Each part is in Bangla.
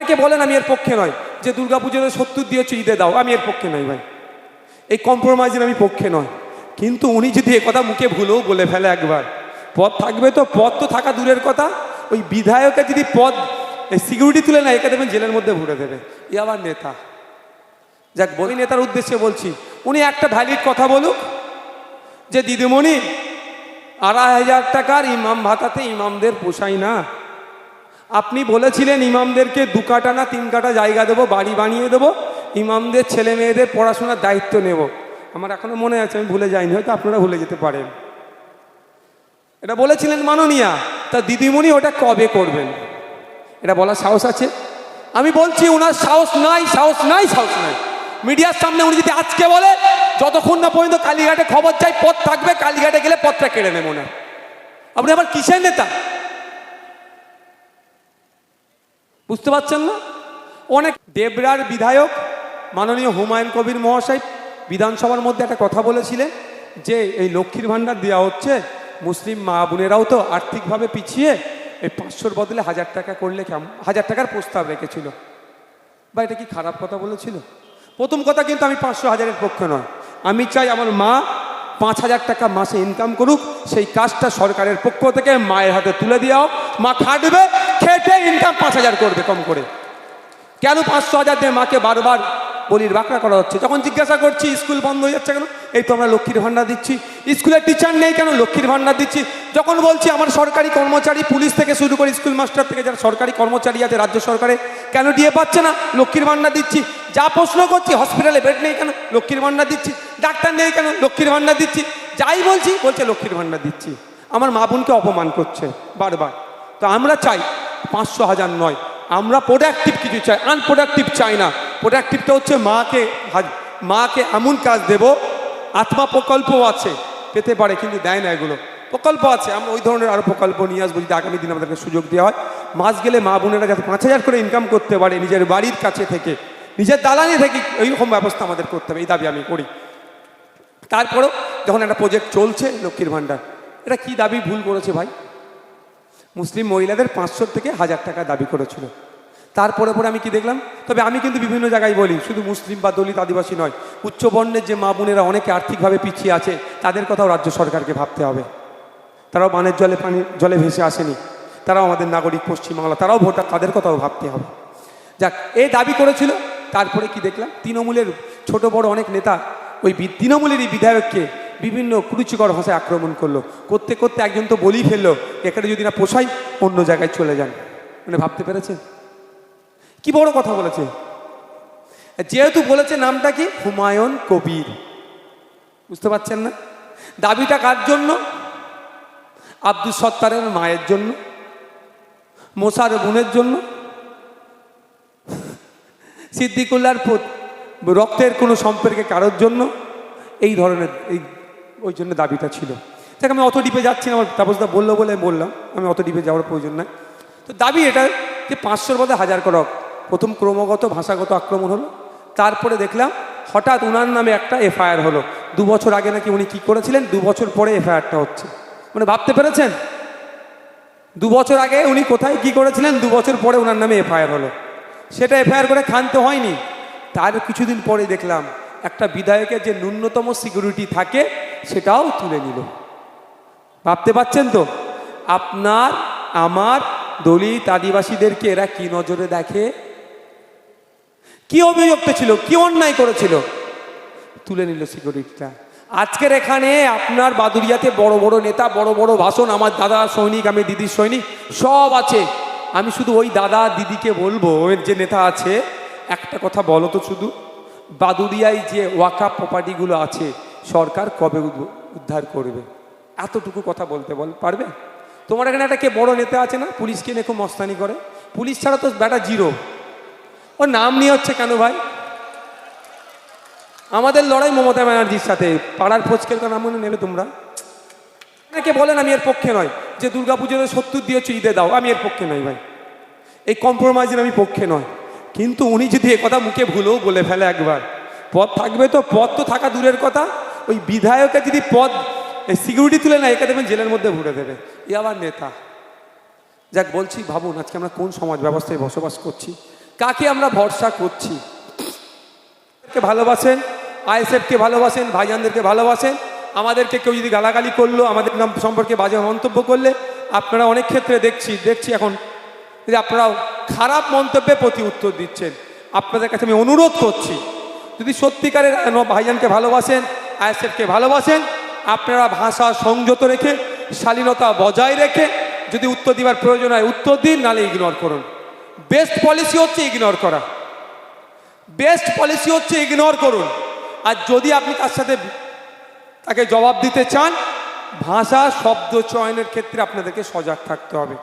অনেকে বলেন আমি এর পক্ষে নয়। যে দুর্গা পুজোতে সত্তর দিয়েছ, ঈদে দাও। আমি এর পক্ষে নই ভাই। এই কম্প্রোমাইজের আমি পক্ষে নয়। কিন্তু উনি যদি কথা মুখে ভুলেও বলে ফেলে একবার পদ থাকবে তো পদ তো থাকা দূরের কথা। ওই বিধায়কের যদি পদ সিকিউরিটি তুলে না একে দেবেন জেলের মধ্যে ভরে দেবে। এ আবার নেতা। যাক, বলি নেতার উদ্দেশ্যে বলছি, উনি একটা ভ্যালিড কথা বলুক, যে দিদিমণি, আড়াই হাজার টাকার ইমাম ভাতাতে ইমামদের পোষায় না। আপনি বলেছিলেন ইমামদেরকে দু কাটা না তিন কাটা জায়গা দেবো, বাড়ি বানিয়ে দেবো, ইমামদের ছেলে মেয়েদের পড়াশোনার দায়িত্ব নেব। আমার এখনও মনে আছে, আমি ভুলে যাইনি, হয়তো আপনারা ভুলে যেতে পারেন। এটা বলেছিলেন মাননীয়া, তা দিদিমণি ওটা কবে করবেন? এটা বলার সাহস আছে? আমি বলছি, ওনার সাহস নাই সাহস নাই সাহস নাই। মিডিয়ার সামনে উনি যদি আজকে বলে, যতক্ষণ না পর্যন্ত কালীঘাটে খবর চাই, পথ থাকবে, কালীঘাটে গেলে পথটা কেড়ে নেব না। আপনি আবার কিসের নেতা? বুঝতে পারছেন না? অনেক দেবরার বিধায়ক মাননীয় হুমায়ুন কবির মহাশয় বিধানসভার মধ্যে একটা কথা বলেছিলেন যে এই লক্ষ্মীর ভাণ্ডার দেওয়া হচ্ছে, মুসলিম মা বোনেরাও তো আর্থিকভাবে পিছিয়ে এই পাঁচশোর বদলে হাজার টাকা করলে কেমন হাজার টাকার প্রস্তাব রেখেছিল। বা এটা কি খারাপ কথা বলেছিল? প্রথম কথা কিন্তু আমি পাঁচশো হাজারের পক্ষে নয়। আমি চাই আমার মা পাঁচ হাজার টাকা মাসে ইনকাম করুক, সেই কাজটা সরকারের পক্ষ থেকে মায়ের হাতে তুলে দেওয়া মা খাটবে খেটে ইনকাম পাঁচ হাজার করবে কম করে। কেন পাঁচশো হাজার দিয়ে মাকে বারবার বলির বাঁকড়া করা হচ্ছে? যখন জিজ্ঞাসা করছি, স্কুল বন্ধ হয়ে যাচ্ছে কেন? এই তো আমরা লক্ষ্মীর ভাণ্ডার দিচ্ছি। স্কুলের টিচার নেই কেন? লক্ষ্মীর ভাণ্ডার দিচ্ছি। যখন বলছি, আমার সরকারি কর্মচারী পুলিশ থেকে শুরু করে স্কুল মাস্টার থেকে যারা সরকারি কর্মচারী আছে রাজ্য সরকারে, কেন দিয়ে পাচ্ছে না? লক্ষ্মীর ভাণ্ডার দিচ্ছি। যা প্রশ্ন করছি হসপিটালে বেড নেই কেন? লক্ষ্মীর ভাণ্ডার দিচ্ছি। ডাক্তার নেই কেন? লক্ষ্মীর ভাণ্ডার দিচ্ছি। যাই বলছি, বলছে লক্ষ্মীর ভাণ্ডার দিচ্ছি। আমার মা বোনকে অপমান করছে বারবার। তো আমরা চাই পাঁচশো হাজার নয়। আমরা প্রোডাক্টিভ কিছু চাই আনপ্রোডাক্টিভ চাই না। প্রোডাক্টিভটা হচ্ছে মাকে মাকে এমন কাজ দেব, আত্মা প্রকল্প আছে, পেতে পারে কিন্তু দেয় না এগুলো। প্রকল্প আছে, আমরা ওই ধরনের আরও প্রকল্প নিয়ে আসব, যদি আগামী দিনে আমাদেরকে সুযোগ দেওয়া হয়। মাস গেলে মা বোনেরা যাতে পাঁচ হাজার করে ইনকাম করতে পারে নিজের বাড়ির কাছে থেকে, নিজের দালানি থেকে এইরকম ব্যবস্থা আমাদের করতে হবে, এই দাবি আমি করি। তারপরেও যখন একটা প্রজেক্ট চলছে, লক্ষ্মীর ভাণ্ডার, এটা কি দাবি ভুল করেছে ভাই? মুসলিম মহিলাদের পাঁচশো থেকে হাজার টাকা দাবি করেছিল। তারপরে পরে আমি কি দেখলাম? তবে আমি কিন্তু বিভিন্ন জায়গায় বলি, শুধু মুসলিম বা দলিত আদিবাসী নয় উচ্চবর্ণের যে মা বোনেরা অনেকে আর্থিকভাবে পিছিয়ে আছে, তাদের কথাও রাজ্য সরকারকে ভাবতে হবে। তারাও বানের জলে পানি, জলে ভেসে আসেনি। তারাও আমাদের নাগরিক পশ্চিমবাংলা, তারাও ভোটার, তাদের কথাও ভাবতে হবে। যাক, এ দাবি করেছিল। তারপরে কি দেখলাম? তৃণমূলের ছোট বড় অনেক নেতা, ওই তৃণমূলেরই বিধায়ককে বিভিন্ন কুরুচিকর ভাষায় আক্রমণ করল। করতে করতে একজন তো বলি ফেলল, এখানে যদি না পোষাই অন্য জায়গায় চলে যান। মানে ভাবতে পেরেছেন? কি বড় কথা বলেছে? যেহেতু বলেছে নামটা কি? হুমায়ুন কবির। বুঝতে পারছেন না? দাবিটা কার জন্য? আব্দুল সত্তারের মায়ের জন্য? মোসার বোনের জন্য? সিদ্দিকুল্লার রক্তের কোনো সম্পর্কে কারোর জন্য? এই ধরনের এই ওই জন্য দাবিটা ছিল। দেখ, আমি অত ডিপে যাচ্ছি না, আমার তাপসদা বলল বলে আমি বললাম, আমি অত ডিপে যাওয়ার প্রয়োজন নাই। তো দাবি এটা যে পাঁচশোর মধ্যে হাজার করক প্রথম ক্রমাগত, ভাষাগত আক্রমণ হলো। তারপরে দেখলাম, হঠাৎ উনার নামে একটা এফআইআর হলো। দু বছর আগে নাকি উনি কি করেছিলেন? দু বছর পরে এফআইআরটা হচ্ছে। মানে ভাবতে পেরেছেন? দু বছর আগে উনি কোথায় কি করেছিলেন? দু বছর পরে ওনার নামে এফআইআর হলো। সেটা এফআইআর করে খানতে হয়নি। তার কিছুদিন পরে দেখলাম একটা বিধায়কের যে ন্যূনতম সিকিউরিটি থাকে, সেটাও তুলে নিল। ভাবতে পাচ্ছেন তো? আপনার, আমার দলিত আদিবাসীদেরকে এরা কি নজরে দেখে? কি অভিযোগটা ছিল? কি অন্যায় করেছিল? তুলে নিল সিকিউরিটিটা আজকের এখানে আপনার বাদুরিয়াতে বড় বড় নেতা, বড় বড় ভাষণ, আমার দাদা সৈনিক, আমি দিদির সৈনিক, সব আছে। আমি শুধু ওই দাদা, দিদিকে বলব যে নেতা আছে, একটা কথা বলো তো শুধু। বাদুরিয়ায় যে ওয়াকা প্রপার্টিগুলো আছে, সরকার কবে উদ্ধার করবে? এতটুকু কথা বলতে বল, পারবে? তোমার এখানে একটা কে বড় নেতা আছে না? পুলিশকে নিয়ে খুব মস্তানি করে? পুলিশ ছাড়া তো ব্যাটা জিরো। ওর নাম নিয়ে হচ্ছে কেন ভাই? আমাদের লড়াই মমতা ব্যানার্জির সাথে। পাড়ার ফচকের নাম মনে নেবে তোমরা? অনেকে বলেন আমি এর পক্ষে নয়। যে দুর্গাপুজোতে সত্তর দিয়েছ ঈদে দাও, আমি এর পক্ষে নই ভাই। এই কম্প্রোমাইজের আমি পক্ষে নয়। কিন্তু উনি যদি কথা মুখে ভুলেও বলে ফেলে একবার পদ থাকবে তো পদ তো থাকা দূরের কথা। ওই বিধায়কের যদি পদ সিকিউরিটি তুলে না একে দেবেন জেলের মধ্যে ভরে দেবে। এ আবার নেতা। যাক, বলছি, ভাবুন, আজকে আমরা কোন সমাজ ব্যবস্থায় বসবাস করছি? কাকে আমরা ভরসা করছি? কে ভালোবাসেন? আইএসএফকে ভালোবাসেন? ভাইজানদেরকে ভালোবাসেন? আমাদেরকে কেউ যদি গালাগালি করল, আমাদের নাম সম্পর্কে বাজে মন্তব্য করলে, আপনারা অনেক ক্ষেত্রে দেখছি দেখছি এখন। যে আপনারাও খারাপ মন্তব্যে প্রতি উত্তর দিচ্ছেন। আপনাদের কাছে আমি অনুরোধ করছি, যদি সত্যিকারের ভাইজানকে ভালোবাসেন, আইএসএফকে ভালোবাসেন, আপনারা ভাষা সংযত রেখে, শালীনতা বজায় রেখে, যদি উত্তর দেওয়ার প্রয়োজন হয় উত্তর দিন নালে ইগনোর করুন। বেস্ট পলিসি হচ্ছে ইগনোর করা। বেস্ট পলিসি হচ্ছে ইগনোর করুন। আর যদি আপনি তার সাথে তাকে জবাব দিতে চান, ভাষা শব্দ চয়নের ক্ষেত্রে আপনাদেরকে সজাগ থাকতে হবে।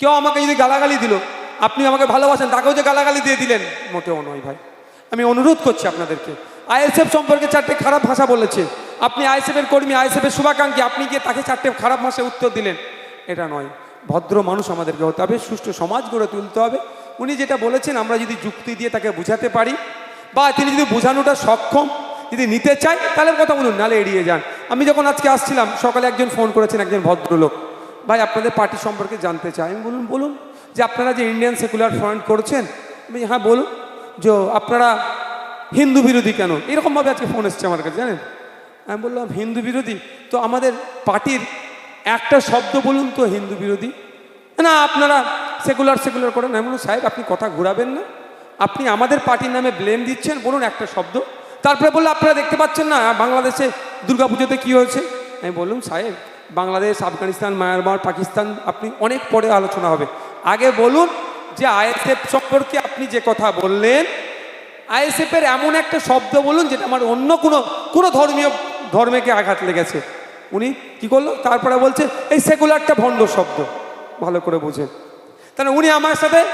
কেউ আমাকে যদি গালাগালি দিল, আপনি আমাকে ভালোবাসেন, তাকেও যে গালাগালি দিয়ে দিলেন, মোটেও নয় ভাই। আমি অনুরোধ করছি আপনাদেরকে, আইএসএফ সম্পর্কে চারটে খারাপ ভাষা বলেছে। আপনি আইএসএফ এর কর্মী আইএসএফ এর শুভাকাঙ্ক্ষী, আপনি গিয়ে তাকে চারটে খারাপ ভাষায় উত্তর দিলেন, এটা নয়। ভদ্র মানুষ আমাদেরকে হতে হবে, সুষ্ঠু সমাজ গড়ে তুলতে হবে। উনি যেটা বলেছেন, আমরা যদি যুক্তি দিয়ে তাকে বোঝাতে পারি, বা তিনি যদি বোঝানোটা সক্ষম, যদি নিতে চাই তাহলে কথা বলুন, নালে এড়িয়ে যান। আমি যখন আজকে আসছিলাম, সকালে একজন ফোন করেছেন একজন ভদ্রলোক। ভাই, আপনাদের পার্টি সম্পর্কে জানতে চাই। আমি বলুন বলুন যে আপনারা যে ইন্ডিয়ান সেকুলার ফ্রন্ট করছেন হ্যাঁ বলুন যে আপনারা হিন্দু বিরোধী কেন? এরকমভাবে আজকে ফোন এসছে আমার কাছে, জানেন? আমি বললাম, হিন্দু বিরোধী? তো আমাদের পার্টির একটা শব্দ বলুন তো, হিন্দু বিরোধী? না, আপনারা সেকুলার সেকুলার করেন আমি বলুন সাহেব, আপনি কথা ঘোরাবেন না। আপনি আমাদের পার্টির নামে ব্লেম দিচ্ছেন, বলুন একটা শব্দ। তারপরে বলল, আপনারা দেখতে পাচ্ছেন না, বাংলাদেশে দুর্গাপুজোতে কী হয়েছে? আমি বললাম, সাহেব বাংলাদেশ, আফগানিস্তান, মায়ানমার, পাকিস্তান, আপনি অনেক পরে আলোচনা হবে। আগে বলুন যে আইএসএফ সম্পর্কে আপনি যে কথা বললেন, আইএসএফের এমন একটা শব্দ বলুন যেটা আমার অন্য কোনো কোনো ধর্মীয়, ধর্মেকে আঘাত লেগেছে। উনি কি করল? তারপরে বলছে, এই সেকুলারটা ভণ্ড শব্দ। ভালো করে বুঝেন। তাহলে উনি আমার সাথে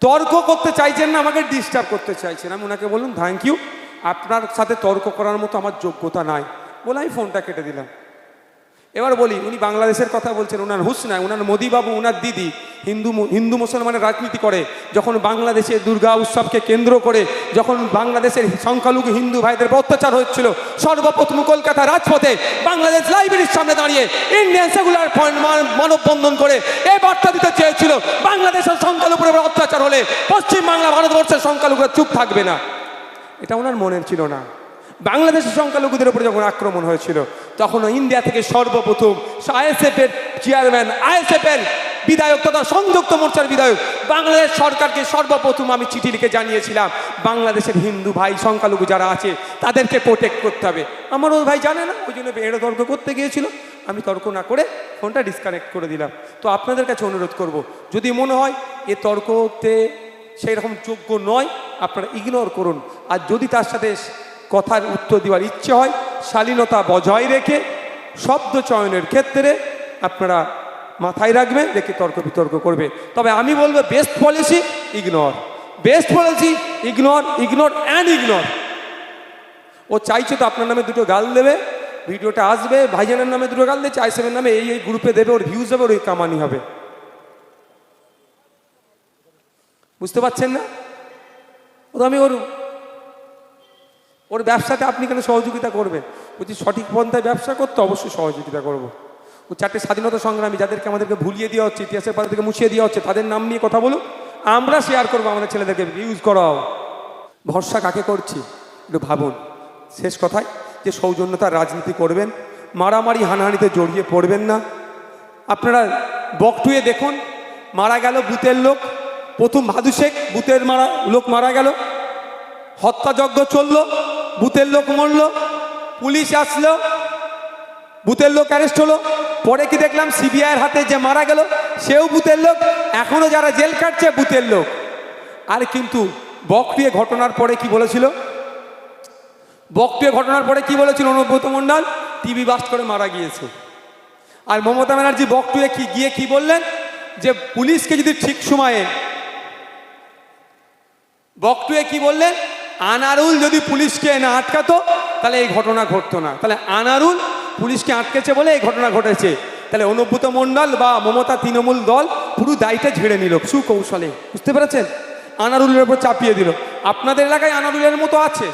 তর্ক করতে চাইছেন না, আমাকে ডিস্টার্ব করতে চাইছেন। আমি ওনাকে বলুন থ্যাংক ইউ আপনার সাথে তর্ক করার মতো আমার যোগ্যতা নাই। বলে আমি ফোনটা কেটে দিলাম। এবার বলি, উনি বাংলাদেশের কথা বলছেন ওনার হুসনা ওনার মোদিবাবু ওনার দিদি, হিন্দু হিন্দু মুসলমানের রাজনীতি করে, যখন বাংলাদেশে দুর্গা উৎসবকে কেন্দ্র করে, যখন বাংলাদেশের সংখ্যালঘু হিন্দু ভাইদের অত্যাচার হচ্ছিল সর্বপ্রথম কলকাতা রাজপথে বাংলাদেশ লাইব্রেরির সামনে দাঁড়িয়ে ইন্ডিয়ান মান- মানববন্ধন করে এই বার্তা দিতে চেয়েছিল, বাংলাদেশের সংখ্যালঘুর উপর অত্যাচার হলে পশ্চিম বাংলা ভারতবর্ষের সংখ্যালঘুরা চুপ থাকবে না। এটা ওনার মনের ছিল না। বাংলাদেশের সংখ্যালঘুদের উপরে যখন আক্রমণ হয়েছিল তখন ইন্ডিয়া থেকে সর্বপ্রথম আইএসএফ এর চেয়ারম্যান আইএসএফ এর বিধায়ক তথা সংযুক্ত মোর্চার বিধায়ক। বাংলাদেশ সরকারকে সর্বপ্রথম আমি চিঠি লিখে জানিয়েছিলাম, বাংলাদেশের হিন্দু ভাই সংখ্যালঘু যারা আছে, তাদেরকে প্রোটেক্ট করতে হবে। আমার ওই ভাই জানে না, ওই জন্য এড়ো তর্ক করতে গিয়েছিল। আমি তর্ক না করে ফোনটা ডিসকানেক্ট করে দিলাম। তো আপনাদের কাছে অনুরোধ করব, যদি মনে হয় এ তর্কতে সেই রকম যোগ্য নয়, আপনারা ইগনোর করুন। আর যদি তার সাথে কথার উত্তর দেওয়ার ইচ্ছে হয়, শালীনতা বজায় রেখে শব্দ চয়নের ক্ষেত্রে আপনারা মাথায় রাখবেন রেখে তর্ক বিতর্ক করবে তবে আমি বলব best policy ignore best policy ignore ignore and ignore ও চাইছে তো আপনার নামে দুটো গাল দেবে, ভিডিওটা আসবে, ভাইজানের নামে দুটো গাল দিচ্ছে আইসেমের নামে এই এই গ্রুপে দেবে, ওর ভিউজ হবে, ওর ওই কামানি হবে। বুঝতে পারছেন না? ও তো আমি ওর ওর ব্যবসাতে আপনি কেন সহযোগিতা করবেন? বলছি, সঠিক পন্থায় ব্যবসা করতে অবশ্যই সহযোগিতা করব। ও চারটে স্বাধীনতা সংগ্রামী যাদেরকে আমাদেরকে ভুলিয়ে দেওয়া হচ্ছে, ইতিহাসের পাতা থেকে মুছিয়ে দেওয়া হচ্ছে, তাদের নাম নিয়ে কথা বলুন। আমরা শেয়ার করব আমাদের ছেলেদেরকে ইউজ করাও। ভরসা কাকে করছি? একটু ভাবুন। শেষ কথায়, যে সৌজন্যতার রাজনীতি করবেন, মারামারি হানাহানিতে জড়িয়ে পড়বেন না। আপনারা বকটুয়ে দেখুন, মারা গেল বুথের লোক, প্রথম ভাদু শেখ, বুথের মারা লোক মারা গেল। হত্যাযজ্ঞ চলল। বুথের লোক মরল, পুলিশ আসলো, বুথের লোক অ্যারেস্ট হলো। পরে কি দেখলাম সিবিআইয়ের হাতে যে মারা গেল, সেও বুথের লোক এখনও যারা জেল কাটছে বুথের লোক। আর কিন্তু বকটুয়ে ঘটনার পরে কি বলেছিল? বকটুয়ে ঘটনার পরে কি বলেছিল অনুব্রত মণ্ডল? টিভি বাস্ট করে মারা গিয়েছে। আর মমতা ব্যানার্জি বকটুয়ে কি, গিয়ে কি বললেন? যে পুলিশকে যদি ঠিক সময়ে বকটুয়ে কি বললেন? আনারুল যদি পুলিশকে না আটকাতো, তাহলে এই ঘটনা ঘটতো না। তাহলে আনারুল পুলিশকে আটকেছে বলে এই ঘটনা ঘটেছে। তাহলে অনুব্রত মণ্ডল বা মমতা তৃণমূল দল পুরো দায়টা ঝেড়ে নিল সুকৌশলে। বুঝতে পেরেছেন? আনারুলের উপর চাপিয়ে দিল। আপনাদের এলাকায় আনারুলের মতো আছে?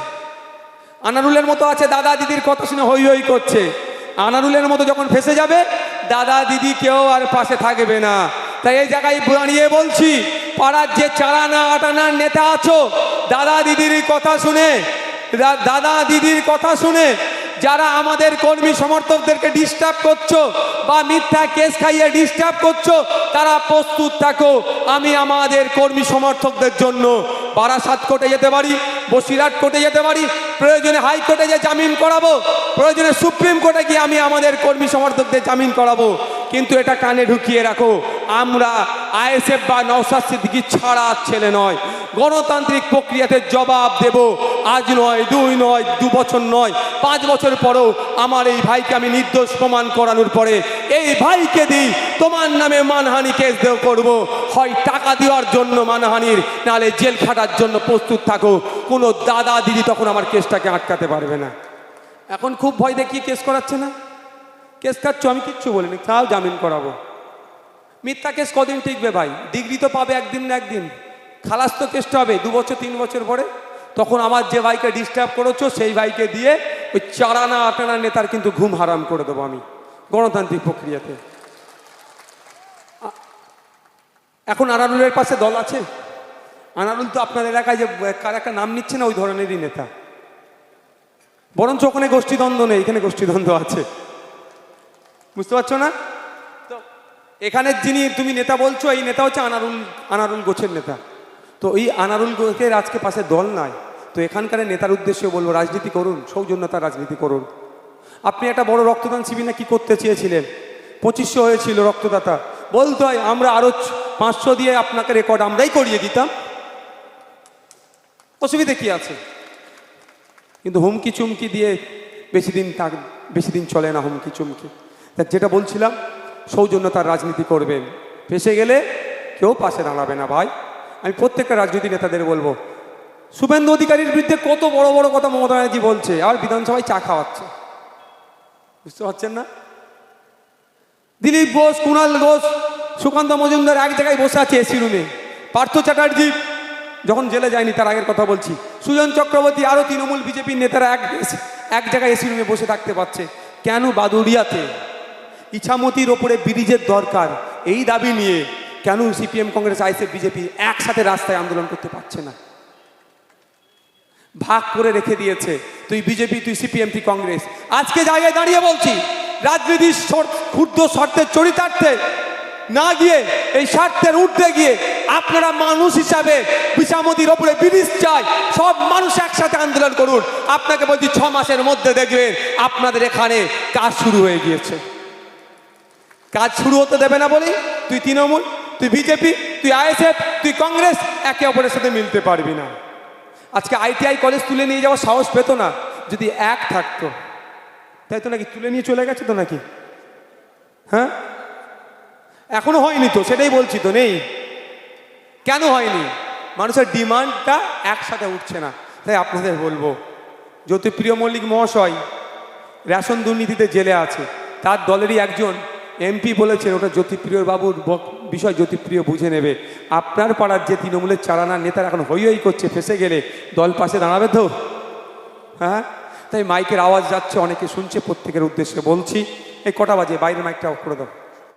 আনারুলের মতো আছে, দাদা দিদির কথা শুনে হই হই করছে। আনারুলের মতো যখন ফেসে যাবে, দাদা দিদি কেউ আর পাশে থাকবে না। তাই এই জায়গায় দাঁড়িয়ে বলছি, পাড়ার যে চালানা আটানার নেতা আছো দাদা দিদির কথা শুনে দাদা দিদির কথা শুনে যারা আমাদের কর্মী সমর্থকদেরকে ডিস্টার্ব করছ বা মিথ্যা কেস খাইয়ে ডিস্টার্ব করছ, তারা প্রস্তুত থাকো। আমি আমাদের কর্মী সমর্থকদের জন্য বারাসাত কোর্টে যেতে পারি, বসিরহাট কোর্টে যেতে পারি, প্রয়োজনে হাইকোর্টে যে জামিন করাবো, প্রয়োজনে সুপ্রিম কোর্টে গিয়ে আমি আমাদের কর্মী সমর্থকদের জামিন করাবো। কিন্তু এটা কানে ঢুকিয়ে রাখো, আমরা আইএসএফ বা নওসাদ সিদ্দিকি ছাড়া ছেলে নয়। গণতান্ত্রিক প্রক্রিয়াতে জবাব দেব, আজ নয়, দুই নয়, দু বছর নয়, পাঁচ বছর পরেও আমার এই ভাইকে আমি নির্দোষ প্রমাণ করানোর পরে এই ভাইকে দিই, তোমার নামে মানহানি কেস দেও করব। হয় টাকা দেওয়ার জন্য মানহানির, নালে জেল খাটার জন্য প্রস্তুত থাকো। কোনো দাদা দিদি তখন আমার কেসটাকে আটকাতে পারবে না। এখন খুব ভয় দেখিয়ে কেস করাচ্ছে না? কেস কাটছো আমি কিচ্ছু বলিনি। তাও জামিন করাবো। মিথ্যা কেস কদিন টিকবে ভাই? ডিগ্রি তো পাবে একদিন না একদিন। খালাস তো কেসটা হবে, দু বছর, তিন বছর পরে। তখন আমার যে ভাইকে ডিস্টার্ব করেছ, সেই ভাইকে দিয়ে ওই চারানা আটানা নেতার কিন্তু ঘুম হারাম করে দেবো আমি গণতান্ত্রিক প্রক্রিয়াতে। এখন আনারুলের পাশে দল আছে? আনারুল তো আপনার এলাকায় যে কার একটা নাম নিচ্ছে না ওই ধরনেরই নেতা। বরঞ্চ ওখানে গোষ্ঠীদ্বন্দ্ব নেই, এখানে গোষ্ঠীদ্বন্দ্ব আছে। বুঝতে পারছ না? তো এখানে যিনি, তুমি নেতা বলছো, এই নেতা হচ্ছে আনারুল আনারুল গোছের নেতা। তো এই আনারুল গোছের আজকে পাশে দল নাই। তো এখানকার নেতার উদ্দেশ্যে বলব, রাজনীতি করুন, সৌজন্যতার রাজনীতি করুন। আপনি একটা বড় রক্তদান শিবির না কি করতে চেয়েছিলেন? পঁচিশশো হয়েছিল রক্তদাতা। বলতে হয়, আমরা আরও পাঁচশো দিয়ে আপনাকে রেকর্ড আমরাই করিয়ে দিতাম। অসুবিধে কি আছে? কিন্তু হুমকি চুমকি দিয়ে বেশি দিন থাক, বেশি দিন চলে না হুমকি চুমকি। তা যেটা বলছিলাম, সৌজন্য তার রাজনীতি করবেন ফেসে গেলে কেউ পাশে দাঁড়াবে না ভাই। আমি প্রত্যেকটা রাজনীতি নেতাদের বলব, শুভেন্দু অধিকারীর বিরুদ্ধে কত বড় বড় কথা মমতা ব্যানার্জি বলছে, আর বিধানসভায় চা খাওয়াচ্ছে। বুঝতে পারছেন না? দিলীপ ঘোষ কুণাল ঘোষ, সুকান্ত মজুমদার এক জায়গায় বসে আছে এসি রুমে। পার্থ চ্যাটার্জি, যখন জেলে যায়নি, তার আগের কথা বলছি। সুজন চক্রবর্তী আরও তৃণমূল বিজেপির নেতারা এক এক জায়গায় এসি রুমে বসে থাকতে পারছে। কেন বাদুড়িয়াতে? ইছামতির ওপরে ব্রিজের দরকার। এই দাবি নিয়ে কেন সিপিএম, কংগ্রেস আইসিএফ বিজেপি একসাথে রাস্তায় আন্দোলন করতে পারছে না? ভাগ করে রেখে দিয়েছে। তুই বিজেপি, তুই সিপিএম, তুই কংগ্রেস। আজকে জায়গায় দাঁড়িয়ে বলছি, রাজনীতির ক্ষুদ্র স্বার্থের চরিতার্থে না গিয়ে, এই স্বার্থের উঠতে গিয়ে আপনারা মানুষ হিসাবে বিশামতির ওপরে ব্রিজ চাই, সব মানুষ একসাথে আন্দোলন করুন। আপনাকে বলছি, ছ মাসের মধ্যে দেখবেন আপনাদের এখানে কাজ শুরু হয়ে গিয়েছে। কাজ শুরু হতে দেবে না বলি তুই তৃণমূল, তুই বিজেপি, তুই আইএসএফ, তুই কংগ্রেস, একে অপরের সাথে মিলতে পারবি না। আজকে আইটিআই কলেজ তুলে নিয়ে যাওয়ার সাহস পেত না, যদি এক থাকতো। তাই তো নাকি তুলে নিয়ে চলে গেছে তো নাকি? হ্যাঁ? এখনও হয়নি তো, সেটাই বলছি তো, নেই। কেন হয়নি? মানুষের ডিমান্ডটা একসাথে উঠছে না, তাই আপনাদের বলব জ্যোতিপ্রিয় মল্লিক মহাশয় রেশন দুর্নীতিতে জেলে আছে, তার দলেরই একজন এমপি বলেছেন, ওটা জ্যোতিপ্রিয় বাবুর বিষয়, জ্যোতিপ্রিয় বুঝে নেবে। আপনার পাড়ার যে তৃণমূলের চালানার নেতারা এখন হই হই করছে, ফেসে গেলে দল পাশে দাঁড়াবে তো? হ্যাঁ? তাই মাইকের আওয়াজ যাচ্ছে, অনেকে শুনছে, প্রত্যেকের উদ্দেশ্যে বলছি। এই কটা বাজে? বাইরের মাইকটা অফ করে দাও।